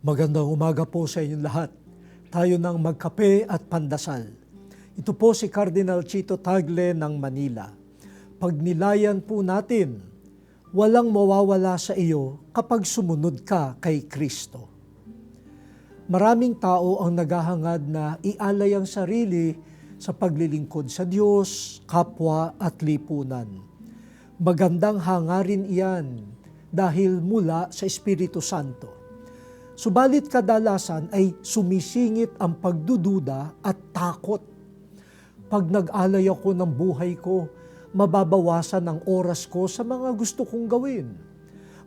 Magandang umaga po sa inyong lahat. Tayo nang magkape at pandasal. Ito po si Cardinal Chito Tagle ng Manila. Pagnilayan po natin, walang mawawala sa iyo kapag sumunod ka kay Kristo. Maraming tao ang naghahangad na ialay ang sarili sa paglilingkod sa Diyos, kapwa at lipunan. Magandang hangarin iyan dahil mula sa Espiritu Santo. Subalit kadalasan ay sumisingit ang pagdududa at takot. Pag nag-alay ako ng buhay ko, mababawasan ang oras ko sa mga gusto kong gawin.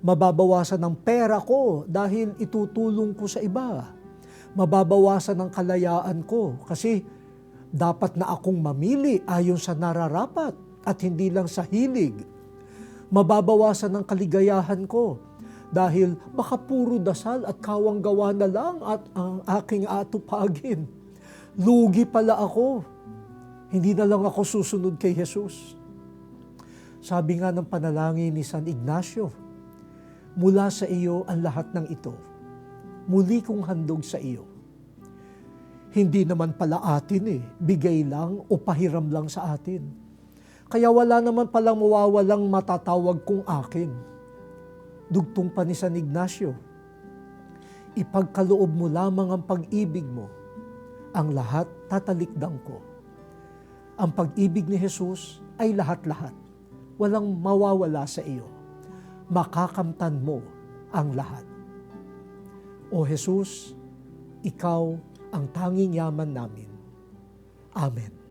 Mababawasan ang pera ko dahil itutulong ko sa iba. Mababawasan ang kalayaan ko kasi dapat na akong mamili ayon sa nararapat at hindi lang sa hilig. Mababawasan ang kaligayahan ko dahil baka puro dasal at kawang gawa na lang at ang aking atupagin. Lugi pala ako. Hindi na lang ako susunod kay Jesus. Sabi nga ng panalangin ni San Ignacio, mula sa iyo ang lahat ng ito. Muli kong handog sa iyo. Hindi naman pala atin eh, bigay lang o pahiram lang sa atin. Kaya wala naman palang mawawalang matatawag kong akin dugtong pa ni San Ignacio. Ipagkaloob mo lamang ang pag-ibig mo, ang lahat tatalikdang ko. Ang pag-ibig ni Jesus ay lahat-lahat. Walang mawawala sa iyo. Makakamtan mo ang lahat. O Jesus, ikaw ang tanging yaman namin. Amen.